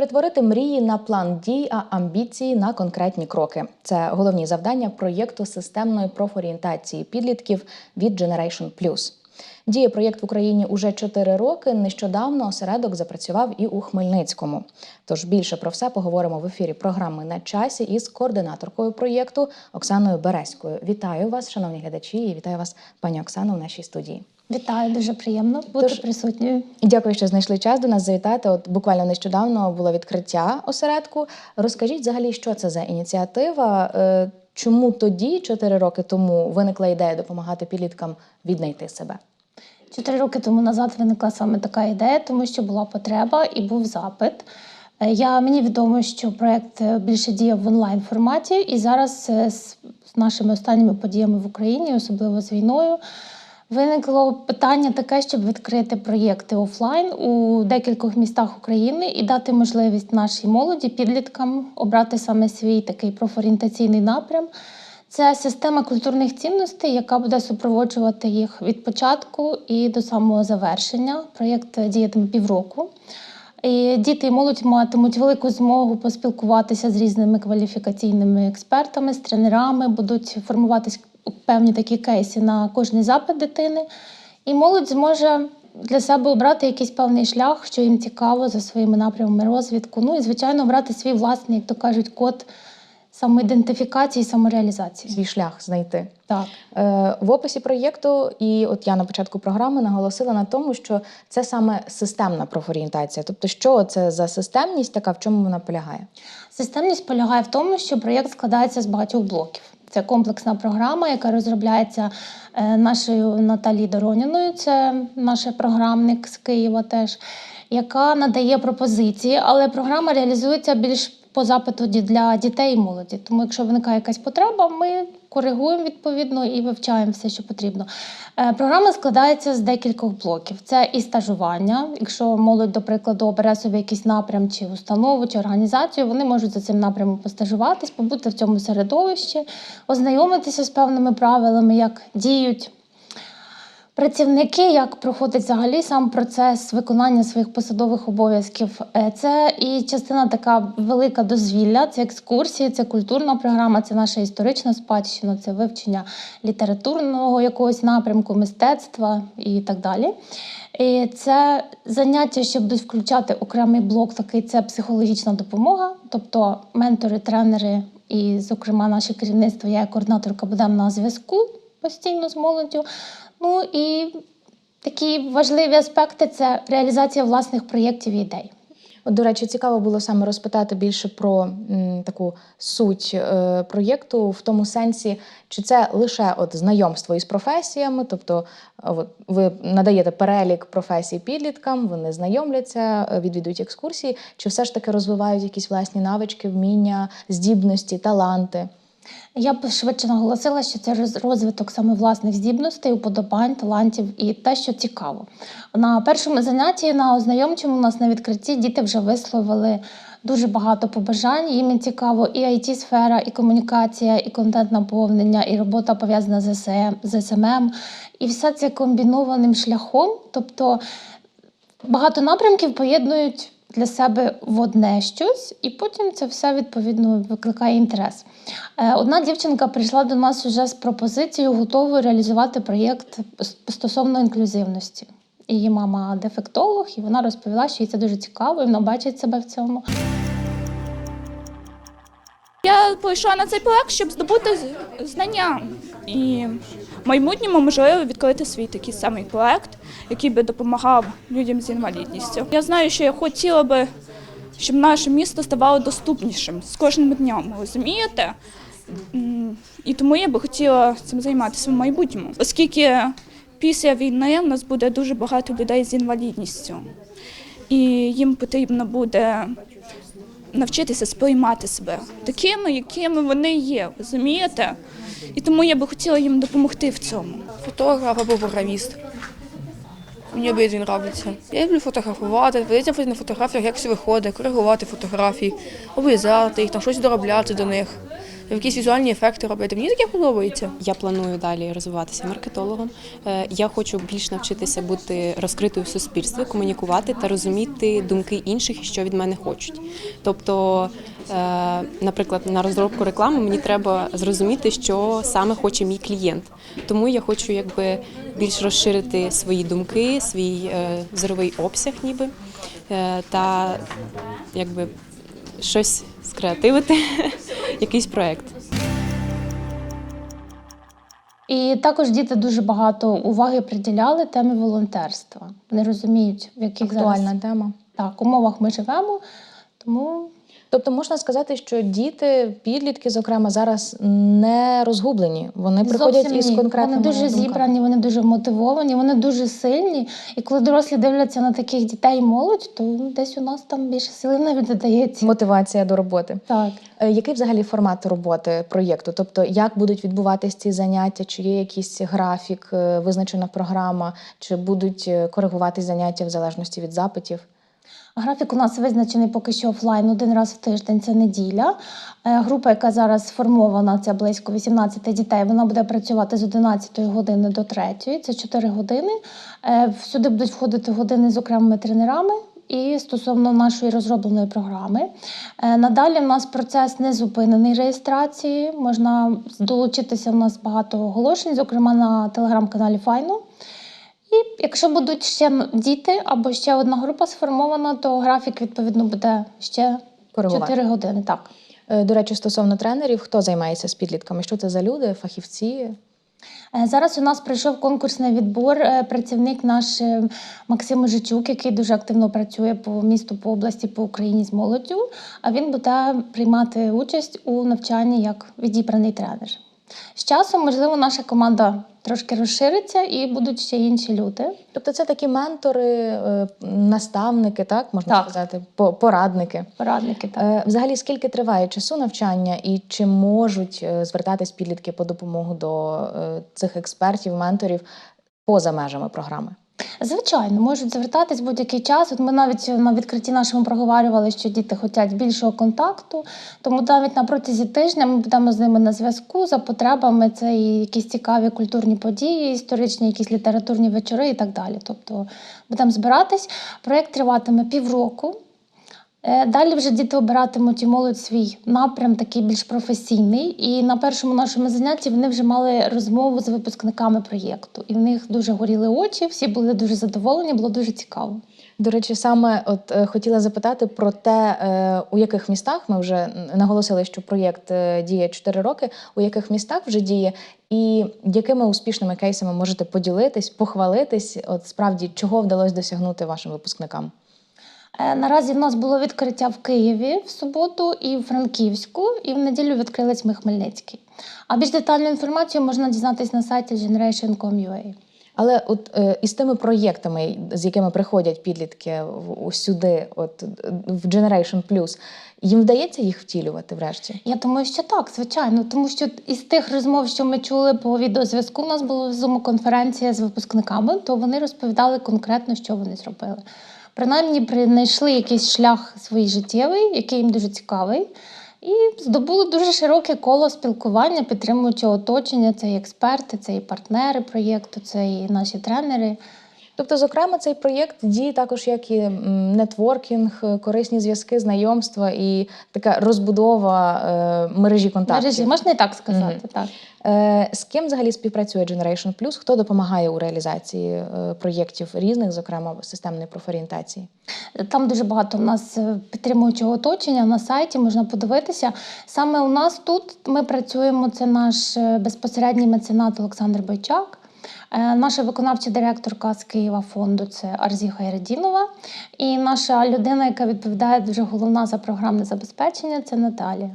Перетворити мрії на план дій, а амбіції на конкретні кроки це головні завдання проєкту системної профорієнтації підлітків від Generation Plus. Діє проєкт в Україні уже 4 роки. Нещодавно осередок запрацював і у Хмельницькому. Тож більше про все поговоримо в ефірі програми на часі із координаторкою проєкту Оксаною Березькою. Вітаю вас, шановні глядачі, і вітаю вас, пані Оксано, в нашій студії. Вітаю, дуже приємно бути Тож- присутньою. Дякую, що знайшли час до нас завітати. От буквально нещодавно було відкриття осередку. Розкажіть взагалі, що це за ініціатива? Е, Чому тоді, 4 роки тому, виникла ідея допомагати підліткам віднайти себе? Чотири роки тому назад виникла саме така ідея, тому що була потреба і був запит. Е, Я мені відомо, що проект е, більше діяв в онлайн форматі, і зараз з нашими останніми подіями в Україні, особливо з війною, виникло питання таке, щоб відкрити проєкти офлайн у декількох містах України і дати можливість нашій молоді, підліткам обрати саме свій такий профорієнтаційний напрям. Це система культурних цінностей, яка буде супроводжувати їх від початку і до самого завершення. Проєкт діятиме півроку. І діти і молодь матимуть велику змогу поспілкуватися з різними кваліфікаційними експертами, з тренерами, будуть формуватись певні такі кейси на кожний запит дитини. І молодь зможе для себе обрати якийсь певний шлях, що їм цікаво за своїми напрямами розвитку. Ну і, звичайно, обрати свій власний, як то кажуть, код самоідентифікації, самореалізації. Свій шлях знайти. Так. Е, В описі проєкту, і от я на початку програми наголосила на тому, що це саме системна профорієнтація. Тобто, що це за системність така, в чому вона полягає? Системність полягає в тому, що проєкт складається з багатьох блоків. Це комплексна програма, яка розробляється е, нашою Наталі Дороніною, це наш програмник з Києва теж, яка надає пропозиції, але програма реалізується більш по запиту для дітей і молоді. Тому, якщо виникає якась потреба, ми коригуємо відповідно і вивчаємо все, що потрібно. Е, Програма складається з декількох блоків. Це і стажування. Якщо молодь, до прикладу, обере собі якийсь напрям чи установу, чи організацію, вони можуть за цим напрямом постажуватись, побути в цьому середовищі, ознайомитися з певними правилами, як діють працівники, як проходить взагалі сам процес виконання своїх посадових обов'язків. Е, Це і частина така велика дозвілля, це екскурсії, це культурна програма, це наша історична спадщина, це вивчення літературного якогось напрямку, мистецтва і так далі. І це заняття, що будуть включати окремий блок, такий це психологічна допомога, тобто ментори, тренери і, зокрема, наше керівництво, я як координаторка будемо на зв'язку постійно з молоддю. Ну і такі важливі аспекти це реалізація власних проєктів і ідей. От, до речі, цікаво було саме розпитати більше про м, таку суть е, проєкту в тому сенсі, чи це лише от знайомство із професіями, тобто е, от, ви надаєте перелік професій підліткам, вони знайомляться, е, відвідують екскурсії, чи все ж таки розвивають якісь власні навички, вміння, здібності, таланти? Я б швидше наголосила, що це розвиток саме власних здібностей, уподобань, талантів і те, що цікаво. На першому занятті на ознайомчому у нас на відкритті діти вже висловили дуже багато побажань. Їм цікаво і it сфера і комунікація, і контент наповнення, і робота пов'язана з СМ, з СММ. І все це комбінованим шляхом. Тобто багато напрямків поєднують для себе в одне щось, і потім це все відповідно викликає інтерес. Е, Одна дівчинка прийшла до нас вже з пропозицією, готовою реалізувати проєкт стосовно інклюзивності. Її мама дефектолог, і вона розповіла, що їй це дуже цікаво, і вона бачить себе в цьому. Я прийшла на цей проект, щоб здобути знання і в майбутньому можливо відкрити свій такий самий проект, який би допомагав людям з інвалідністю. Я знаю, що я хотіла би, щоб наше місто ставало доступнішим з кожним днем. Розумієте? І тому я би хотіла цим займатися в майбутньому, оскільки після війни в нас буде дуже багато людей з інвалідністю, і їм потрібно буде навчитися сприймати себе такими, якими вони є, розумієте? І тому я би хотіла їм допомогти в цьому. Фотограф або програміст. Мені обидві подобаються. Я люблю фотографувати, дивитися на фотографіях, як все виходить, коригувати фотографії, обрізати їх, там щось доробляти до них. якісь візуальні ефекти робити. Мені таке подобається. Я планую далі розвиватися маркетологом. Е, Я хочу більш навчитися бути розкритою в суспільстві, комунікувати та розуміти думки інших і що від мене хочуть. Тобто, наприклад, на розробку реклами мені треба зрозуміти, що саме хоче мій клієнт. Тому я хочу якби більш розширити свої думки, свій е, зоровий обсяг, ніби е, та якби щось скреативити, якийсь проект. І також діти дуже багато уваги приділяли темі волонтерства. Вони розуміють, в яких Актуальна зараз тема. так, умовах ми живемо. Тому Тобто можна сказати, що діти, підлітки, зокрема, зараз не розгублені. Вони приходять зовсім із ні. конкретними Вони дуже думками. зібрані, вони дуже мотивовані, вони дуже сильні. І коли дорослі дивляться на таких дітей і молодь, то десь у нас там більше сили навіть додається. Мотивація до роботи. Так. Е, Який взагалі формат роботи проєкту? Тобто, як будуть відбуватись ці заняття? Чи є якийсь графік, е, визначена програма, чи будуть е, коригуватись заняття в залежності від запитів? Графік у нас визначений поки що офлайн один раз в тиждень, це неділя. Е, Група, яка зараз сформована, це близько 18 дітей. Вона буде працювати з 11 години до 3, це 4 години. Е, Сюди будуть входити години з окремими тренерами. І стосовно нашої розробленої програми, Е, надалі в нас процес не зупинений реєстрації. Можна долучитися. У нас багато оголошень, зокрема на телеграм-каналі Файно. І якщо будуть ще діти або ще одна група сформована, то графік відповідно буде ще Коригувати. 4 години. Так. Е, До речі, стосовно тренерів, хто займається з підлітками? Що це за люди? Фахівці? Е, Зараз у нас пройшов конкурсний відбор. е, Працівник наш Максим Жичук, який дуже активно працює по місту, по області, по Україні з молоддю. А він буде приймати участь у навчанні як відібраний тренер. З часом, можливо, наша команда трошки розшириться і будуть ще інші люди. Тобто, це такі ментори, е, наставники, так можна Так. сказати, по- порадники. Порадники так. Е, Взагалі, скільки триває часу навчання, і чи можуть е, звертатись підлітки по допомогу до цих експертів, менторів поза межами програми? Звичайно, можуть звертатись будь-який час. От ми навіть на відкритті нашому проговорювали, що діти хочуть більшого контакту. Тому навіть на протязі тижня ми будемо з ними на зв'язку за потребами. Це і якісь цікаві культурні події, історичні, якісь літературні вечори і так далі. Тобто будемо збиратись. Проєкт триватиме півроку. Е, Далі вже діти обиратимуть і молодь свій напрям, такий більш професійний. І на першому нашому занятті вони вже мали розмову з випускниками проєкту. І в них дуже горіли очі, всі були дуже задоволені, було дуже цікаво. До речі, саме от е, хотіла запитати про те, е, у яких містах ми вже наголосили, що проєкт діє 4 роки, у яких містах вже діє, і якими успішними кейсами можете поділитись, похвалитись, от справді чого вдалося досягнути вашим випускникам? Е, Наразі в нас було відкриття в Києві в суботу і в Франківську, і в неділю відкрились ми Хмельницький. А більш детальну інформацію можна дізнатись на сайті generation.com.ua. Але от е, із тими проєктами, з якими приходять підлітки сюди, от в Generation Plus, їм вдається їх втілювати врешті? Я думаю, що так, звичайно, тому що із тих розмов, що ми чули по відеозв'язку, у нас була зумоконференція з випускниками, то вони розповідали конкретно, що вони зробили. Принаймні, знайшли якийсь шлях свій життєвий, який їм дуже цікавий, і здобули дуже широке коло спілкування, підтримуючи оточення. Це і експерти, це і партнери проєкту, це і наші тренери. Тобто, зокрема, цей проєкт діє також як і нетворкінг, е, корисні зв'язки, знайомства і така розбудова е, мережі контактів. Мережі, можна і так сказати. Мгм. Так. Е, з ким взагалі співпрацює Generation Plus? Хто допомагає у реалізації проєктів різних, зокрема системної профорієнтації? Там дуже багато в нас підтримуючого оточення на сайті, можна подивитися. Саме у нас тут ми працюємо. Це наш безпосередній меценат Олександр Бойчак. Е, Наша виконавча директорка з Києва фонду це Арзі Хайредінова. І наша людина, яка відповідає дуже головна за програмне забезпечення, це Наталія.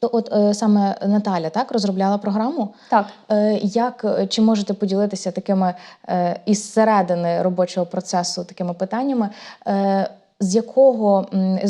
То от е, саме Наталя так розробляла програму. Так, Е, Як е, чи можете поділитися такими е, із середини робочого процесу такими питаннями? Е, з якого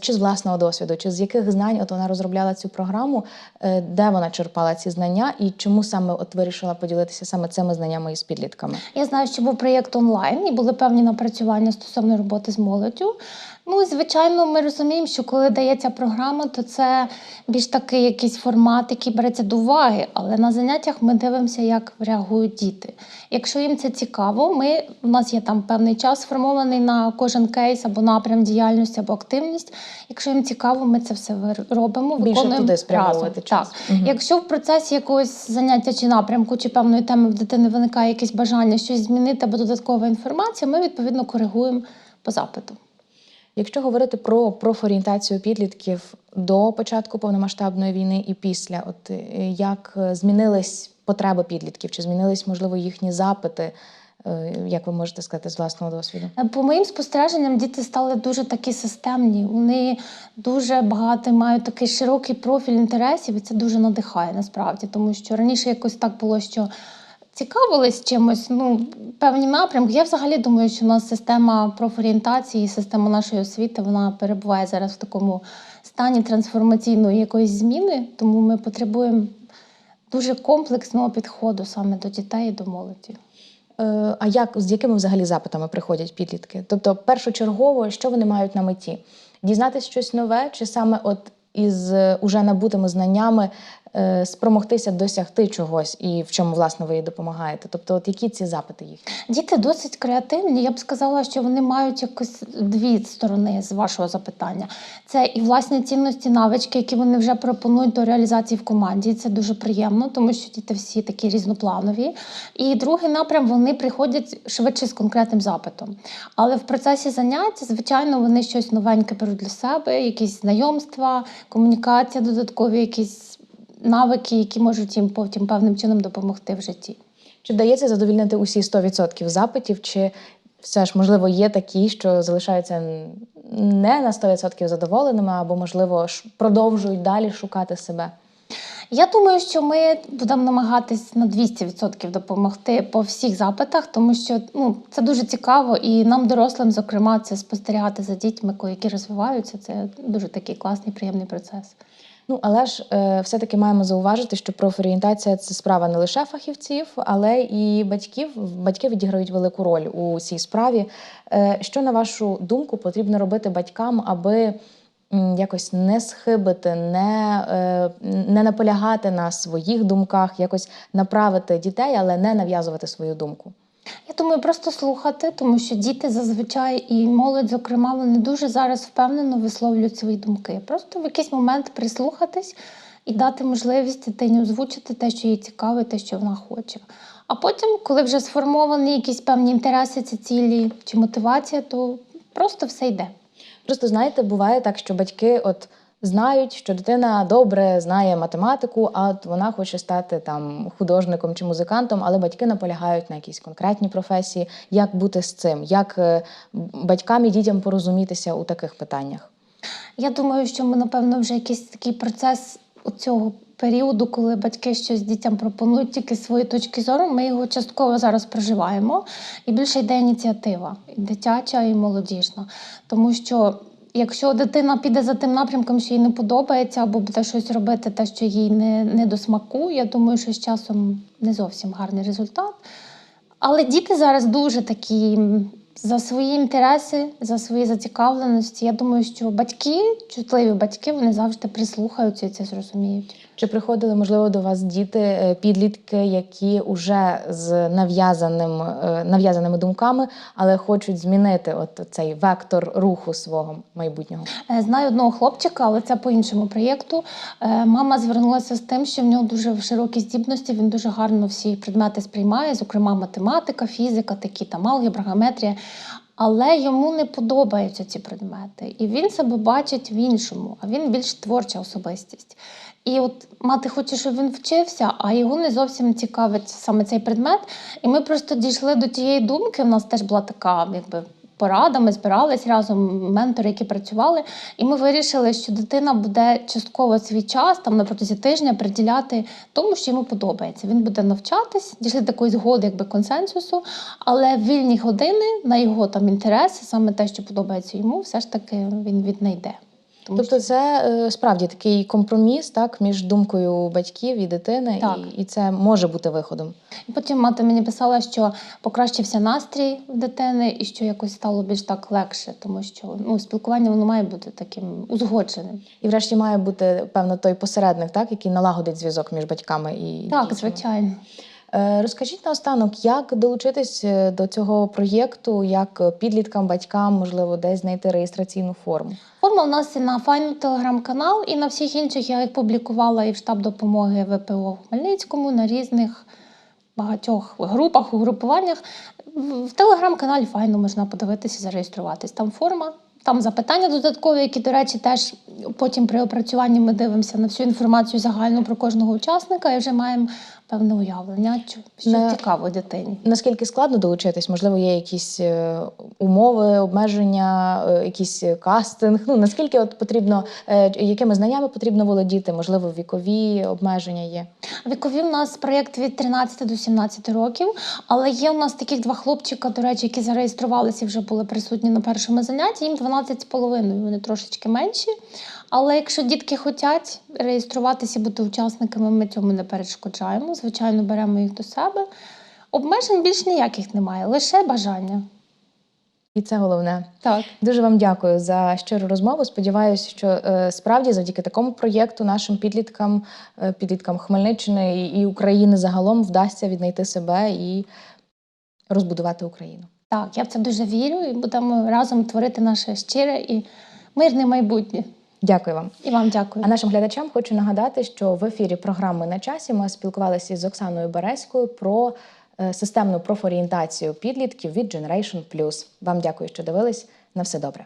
чи з власного досвіду, чи з яких знань от вона розробляла цю програму, е, де вона черпала ці знання, і чому саме от вирішила поділитися саме цими знаннями із підлітками? Я знаю, що був проєкт онлайн і були певні напрацювання стосовно роботи з молоддю. Ну, звичайно, ми розуміємо, що коли дається програма, то це більш такий якийсь формат, який береться до уваги. Але на заняттях ми дивимося, як реагують діти. Якщо їм це цікаво, ми у нас є там певний час сформований на кожен кейс або напрям діяльності, або активність. Якщо їм цікаво, ми це все робимо, Більше виконуємо туди спрямовувати час. Так. Мгм. Якщо в процесі якогось заняття чи напрямку, чи певної теми в дитини виникає якесь бажання щось змінити або додаткова інформація, ми відповідно коригуємо по запиту. Якщо говорити про профорієнтацію підлітків до початку повномасштабної війни і після, от е, як е, змінились потреби підлітків, чи змінились, можливо, їхні запити, як ви можете сказати з власного досвіду? Е, По моїм спостереженням, діти стали дуже такі системні. Вони дуже багато мають такий широкий профіль інтересів, і це дуже надихає насправді, тому що раніше якось так було, що. Цікавились чимось, ну певні напрямки. Я взагалі думаю, що у нас система профорієнтації, система нашої освіти, вона перебуває зараз в такому стані трансформаційної якоїсь зміни, тому ми потребуємо дуже комплексного підходу саме до дітей і до молоді. Е, А як з якими взагалі запитами приходять підлітки? Тобто, першочергово, що вони мають на меті? Дізнатись щось нове, чи саме от із е, уже набутими знаннями спромогтися досягти чогось, і в чому власне ви їй допомагаєте? Тобто, от які ці запити їхні? Діти досить креативні. Я б сказала, що вони мають якось дві сторони з вашого запитання. Це і власні цінності, навички, які вони вже пропонують до реалізації в команді. Це дуже приємно, тому що діти всі такі різнопланові. І другий напрям вони приходять швидше з конкретним запитом. Але в процесі занять, звичайно, вони щось новеньке беруть для себе, якісь знайомства, комунікація, додаткові якісь навики, які можуть їм потім певним чином допомогти в житті. Чи вдається задовільнити усі 100% запитів, чи все ж можливо є такі, що залишаються не на 100% задоволеними, або можливо продовжують далі шукати себе? Я думаю, що ми будемо намагатись на 200% допомогти по всіх запитах, тому що ну це дуже цікаво, і нам, дорослим, зокрема, це спостерігати за дітьми, які розвиваються. Це дуже такий класний, приємний процес. Ну але ж е, все-таки маємо зауважити, що профорієнтація це справа не лише фахівців, але і батьків. Батьки відіграють велику роль у цій справі. Е, що на вашу думку потрібно робити батькам, аби якось не схибити, не, е, не наполягати на своїх думках, якось направити дітей, але не нав'язувати свою думку? Я думаю, просто слухати, тому що діти зазвичай і молодь, зокрема, вони дуже зараз впевнено висловлюють свої думки. Просто в якийсь момент прислухатись і дати можливість дитині озвучити те, що їй цікаве, те, що вона хоче. А потім, коли вже сформовані якісь певні інтереси, ці цілі чи мотивація, то просто все йде. Просто знаєте, буває так, що батьки от знають, що дитина добре знає математику, а от вона хоче стати там художником чи музикантом, але батьки наполягають на якісь конкретні професії. Як бути з цим? Як е, батькам і дітям порозумітися у таких питаннях? Я думаю, що ми, напевно, вже якийсь такий процес у цього періоду, коли батьки щось дітям пропонують тільки з своєї точки зору, ми його частково зараз проживаємо. І більше йде ініціатива і дитяча і молодіжна. Тому що. Якщо дитина піде за тим напрямком, що їй не подобається, або буде щось робити, те, що їй не, не до смаку, я думаю, що з часом не зовсім гарний результат. Але діти зараз дуже такі за свої інтереси, за свої зацікавленості. Я думаю, що батьки, чутливі батьки, вони завжди прислухаються і це зрозуміють. Чи приходили, можливо, до вас діти, е, підлітки, які вже з нав'язаним, е, нав'язаними думками, але хочуть змінити от цей вектор руху свого майбутнього? Е, Знаю одного хлопчика, але це по іншому проєкту. Мама звернулася з тим, що в нього дуже широкі здібності. Він дуже гарно всі предмети сприймає, зокрема математика, фізика, такі там алгебра, геометрія. Але йому не подобаються ці предмети, і він себе бачить в іншому, а він більш творча особистість. І от мати хоче, щоб він вчився, а його не зовсім цікавить саме цей предмет. І ми просто дійшли до тієї думки. У нас теж була така, якби порадами, збирались разом ментори, які працювали. І ми вирішили, що дитина буде частково свій час там на протязі тижня приділяти тому, що йому подобається. Він буде навчатись, дійшли до такої згоди, якби консенсусу, але вільні години на його там інтереси, саме те, що подобається йому, все ж таки він віднайде. Тому Тобто, це е, справді такий компроміс, так, між думкою батьків і дитини, Так. і, і це може бути виходом. І Потім мати мені писала, що покращився настрій в дитини і що якось стало більш так легше, тому що ну, спілкування воно має бути таким узгодженим. І врешті має бути певно той посередник, так, який налагодить зв'язок між батьками і Так, дітьми. звичайно. Е, Розкажіть наостанок, як долучитись е, до цього проєкту, як підліткам, батькам, можливо, десь знайти реєстраційну форму. Форма у нас і на файну телеграм-канал, і на всіх інших я їх публікувала і в штаб допомоги ВПО в Хмельницькому на різних багатьох групах, угрупуваннях. В телеграм-каналі файно можна подивитися, зареєструватись. Там форма. Там запитання додаткові, які, до речі, теж потім при опрацюванні ми дивимося на всю інформацію загальну про кожного учасника і вже маємо певне уявлення, що, На- цікаво дитині. Наскільки складно долучитись? Можливо, є якісь е, умови, обмеження, е, якийсь кастинг. Ну наскільки от потрібно, е, якими знаннями потрібно володіти? Можливо, вікові обмеження є. Вікові у нас проєкт від 13 до 17 років, але є у нас таких два хлопчика, до речі, які зареєструвалися вже були присутні на першому занятті. Їм 12 з половиною, вони трошечки менші. Але якщо дітки хочуть реєструватися і бути учасниками, ми цьому не перешкоджаємо. Звичайно, беремо їх до себе. Обмежень більш ніяких немає, лише бажання. І це головне. Так. Дуже вам дякую за щиру розмову. Сподіваюся, що е, справді завдяки такому проєкту нашим підліткам, е, підліткам Хмельниччини і України загалом вдасться віднайти себе і розбудувати Україну. Так, я в це дуже вірю і будемо разом творити наше щире і мирне майбутнє. Дякую вам. І вам дякую. А нашим глядачам хочу нагадати, що в ефірі програми на часі ми спілкувалися з Оксаною Березькою про е, системну профорієнтацію підлітків від Generation Plus. Вам дякую, що дивились. На все добре.